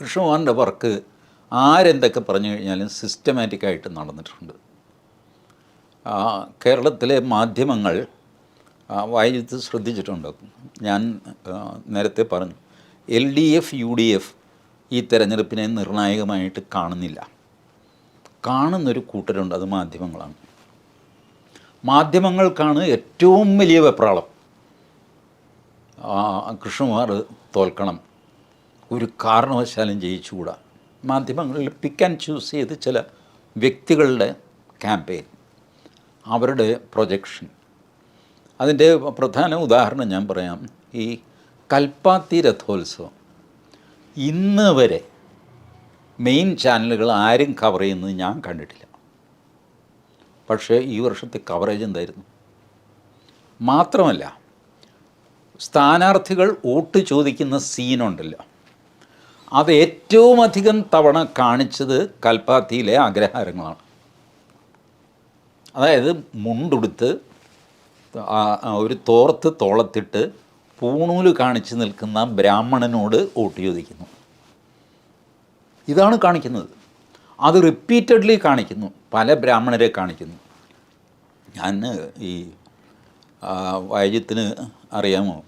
കൃഷ്ണകുമാറിന്റെ work ആരെന്തൊക്കെ പറഞ്ഞു കഴിഞ്ഞാലും സിസ്റ്റമാറ്റിക്കായിട്ട് നടന്നിട്ടുണ്ട്. കേരളത്തിലെ മാധ്യമങ്ങൾ വായിച്ച് ശ്രദ്ധിച്ചിട്ടുണ്ട്. ഞാൻ നേരത്തെ പറഞ്ഞു L D F U D F ഈ തെരഞ്ഞെടുപ്പിനെ നിർണായകമായിട്ട് കാണുന്നില്ല. കാണുന്നൊരു കൂട്ടരുണ്ട് അത് മാധ്യമങ്ങളാണ്. മാധ്യമങ്ങൾക്കാണ് ഏറ്റവും വലിയ വെപ്രാളം. കൃഷ്ണകുമാർ തോൽക്കണം. ഒരു കാരണവശാലും ജയിച്ചുകൂടാ. മാധ്യമങ്ങളിൽ പിക്ക് ആൻഡ് ചൂസ് ചെയ്ത് ചില വ്യക്തികളുടെ ക്യാമ്പയിൻ അവരുടെ പ്രൊജക്ഷൻ അതിന്റെ പ്രധാന ഉദാഹരണം ഞാൻ പറയാം. ഈ കൽപ്പാത്തി രഥോത്സവം. ഇന്ന് വരെ മെയിൻ ചാനലുകൾ ആരും കവർ ചെയ്യുന്നത് ഞാൻ കണ്ടിട്ടില്ല. പക്ഷേ ഈ വർഷത്തെ കവറേജ് എന്തായിരുന്നു? മാത്രമല്ല സ്ഥാനാർത്ഥികൾ വോട്ട് ചോദിക്കുന്ന സീനുണ്ടല്ലോ അത് ഏറ്റവും അധികം തവണ കാണിച്ചത് കൽപ്പാത്തിയിലെ അഗ്രഹാരങ്ങളാണ്. അതായത് മുണ്ടുടുത്ത് ഒരു തോർത്ത് തോളത്തിട്ട് പൂണൂൽ കാണിച്ച് നിൽക്കുന്ന ബ്രാഹ്മണനോട് വോട്ട് ചോദിക്കുന്നു ഇതാണ് കാണിക്കുന്നത്. അത് റിപ്പീറ്റഡ്ലി കാണിക്കുന്നു. പല ബ്രാഹ്മണരെ കാണിക്കുന്നു. ഞാൻ ഈ വൈദ്യത്തിന് അറിയാമോ?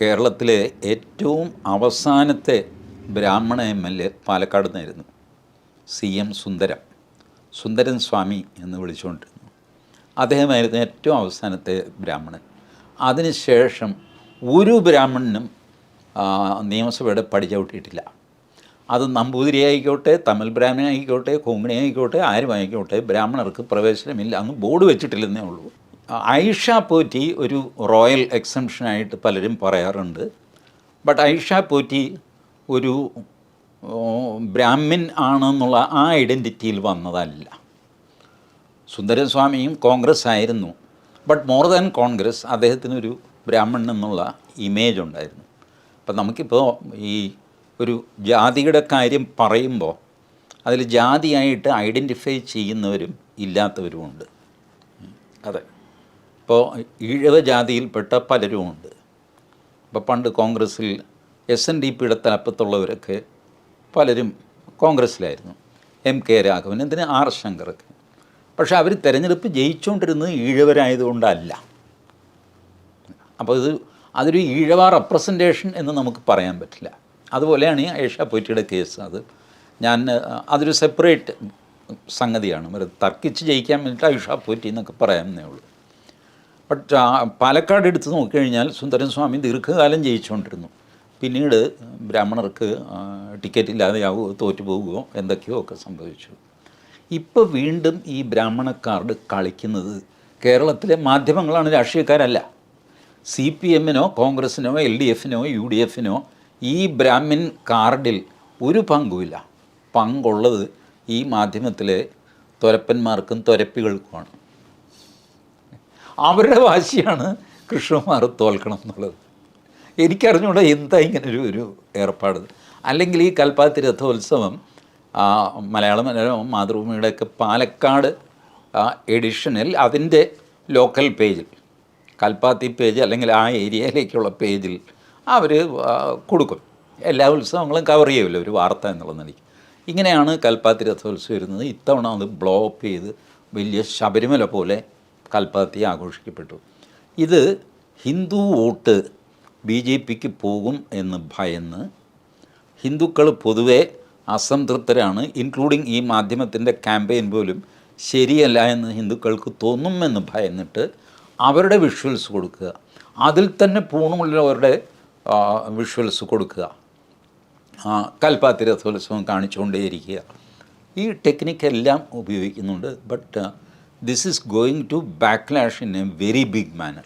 കേരളത്തിലെ ഏറ്റവും അവസാനത്തെ ബ്രാഹ്മണ എം എൽ എ പാലക്കാട് നിന്നായിരുന്നു. സി എം സുന്ദരം സുന്ദരൻ സ്വാമി എന്ന് വിളിച്ചുകൊണ്ടിരുന്നു. അദ്ദേഹമായിരുന്നു ഏറ്റവും അവസാനത്തെ ബ്രാഹ്മണൻ. അതിനുശേഷം ഒരു ബ്രാഹ്മണനും നിയമസഭയുടെ പടി ചവിട്ടിയിട്ടില്ല അത് നമ്പൂതിരി ആയിക്കോട്ടെ തമിഴ് ബ്രാഹ്മണൻ ആയിക്കോട്ടെ ആയിക്കോട്ടെ ആരും ബ്രാഹ്മണർക്ക് പ്രവേശനമില്ല അന്ന് ബോർഡ് വെച്ചിട്ടില്ലെന്നേ ഉള്ളൂ. ഐഷ പോറ്റി ഒരു റോയൽ എക്സംഷനായിട്ട് പലരും പറയാറുണ്ട്. ബട്ട് ഐഷ പോറ്റി ഒരു ബ്രാഹ്മിൻ ആണെന്നുള്ള ആ ഐഡന്റിറ്റിയിൽ വന്നതല്ല. സുന്ദരസ്വാമിയും കോൺഗ്രസ് ആയിരുന്നു. ബട്ട് മോർ ദാൻ കോൺഗ്രസ് അദ്ദേഹത്തിനൊരു ബ്രാഹ്മൺ എന്നുള്ള ഇമേജ് ഉണ്ടായിരുന്നു. അപ്പം നമുക്കിപ്പോൾ ഈ ഒരു ജാതിയുടെ കാര്യം പറയുമ്പോൾ അതിൽ ജാതിയായിട്ട് ഐഡന്റിഫൈ ചെയ്യുന്നവരും ഇല്ലാത്തവരുമുണ്ട്. അതെ. ഇപ്പോൾ ഈഴവ ജാതിയിൽപ്പെട്ട പലരുമുണ്ട്. ഇപ്പോൾ പണ്ട് കോൺഗ്രസ്സിൽ എസ് എൻ ഡി പിയുടെ തലപ്പത്തുള്ളവരൊക്കെ പലരും കോൺഗ്രസ്സിലായിരുന്നു. എം കെ രാഘവൻ എന്തിന് ആർ ശങ്കറൊക്കെ. പക്ഷെ അവർ തിരഞ്ഞെടുപ്പ് ജയിച്ചുകൊണ്ടിരുന്നത് ഈഴവരായതുകൊണ്ടല്ല അപ്പോൾ ഇത് അതൊരു ഈഴവ റെപ്രസെന്റേഷൻ എന്ന് നമുക്ക് പറയാൻ പറ്റില്ല. അതുപോലെയാണ് ഈ ഐഷ പോറ്റിയുടെ കേസ്. അത് ഞാൻ അതൊരു സെപ്പറേറ്റ് സംഗതിയാണ്. തർക്കിച്ച് ജയിക്കാൻ വേണ്ടിയിട്ട് ഐഷ പൊയ്റ്റി എന്നൊക്കെ പറയാമെന്നേ ഉള്ളൂ. ആ, പാലക്കാട് എടുത്ത് നോക്കിക്കഴിഞ്ഞാൽ സുന്ദരൻ സ്വാമി ദീർഘകാലം ജയിച്ചുകൊണ്ടിരുന്നു. പിന്നീട് ബ്രാഹ്മണർക്ക് ടിക്കറ്റ് ഇല്ലാതെയാവുകയോ തോറ്റു പോവുകയോ എന്തൊക്കെയോ ഒക്കെ സംഭവിച്ചു. ഇപ്പോൾ വീണ്ടും ഈ ബ്രാഹ്മണ കാർഡ് കളിക്കുന്നത് കേരളത്തിലെ മാധ്യമങ്ങളാണ് രാഷ്ട്രീയക്കാരല്ല. സി പി എമ്മിനോ കോൺഗ്രസിനോ എൽ ഡി എഫിനോ യു ഡി എഫിനോ ഈ ബ്രാഹ്മിൻ കാർഡിൽ ഒരു പങ്കുമില്ല. പങ്കുള്ളത് ഈ മാധ്യമത്തിലെ തുരപ്പന്മാർക്കും തുരപ്പികൾക്കുമാണ്. അവരുടെ വാശിയാണ് കൃഷ്ണകുമാർ തോൽക്കണം എന്നുള്ളത്. എനിക്കറിഞ്ഞൂടെ എന്താ ഇങ്ങനെ ഒരു ഒരു ഏർപ്പാട്. അല്ലെങ്കിൽ ഈ കൽപ്പാത്തി രഥോത്സവം മലയാള മനോരമ മാതൃഭൂമിയുടെയൊക്കെ പാലക്കാട് എഡിഷനിൽ അതിന്റെ ലോക്കൽ പേജിൽ കൽപ്പാത്തി പേജ് അല്ലെങ്കിൽ ആ ഏരിയയിലേക്കുള്ള പേജിൽ അവർ കൊടുക്കും. എല്ലാ ഉത്സവങ്ങളും കവർ ചെയ്യുമല്ലോ ഒരു വാർത്ത എന്നുള്ള നിലയ്ക്ക്. ഇങ്ങനെയാണ് കൽപ്പാത്തി രഥോത്സവം വരുന്നത്. ഇത്തവണ അത് ബ്ലോ അപ്പ് ചെയ്ത് വലിയ ശബരിമല പോലെ കൽപ്പാത്തി ആഘോഷിക്കപ്പെട്ടു. ഇത് ഹിന്ദു വോട്ട് ബി ജെ പിക്ക് പോകും എന്ന് ഭയന്ന് ഹിന്ദുക്കൾ പൊതുവെ അസംതൃപ്തരാണ്. ഇൻക്ലൂഡിങ് ഈ മാധ്യമത്തിന്റെ ക്യാമ്പയിൻ പോലും ശരിയല്ല എന്ന് ഹിന്ദുക്കൾക്ക് തോന്നുമെന്ന് ഭയന്നിട്ട് അവരുടെ വിഷ്വൽസ് കൊടുക്കുക. അതിൽ തന്നെ പൂർണമുള്ളവരുടെ വിഷ്വൽസ് കൊടുക്കുക. കൽപ്പാത്തി രഥോത്സവം കാണിച്ചുകൊണ്ടേയിരിക്കുക. ഈ ടെക്നിക്കെല്ലാം ഉപയോഗിക്കുന്നുണ്ട്. But this is going to backlash in a very big manner.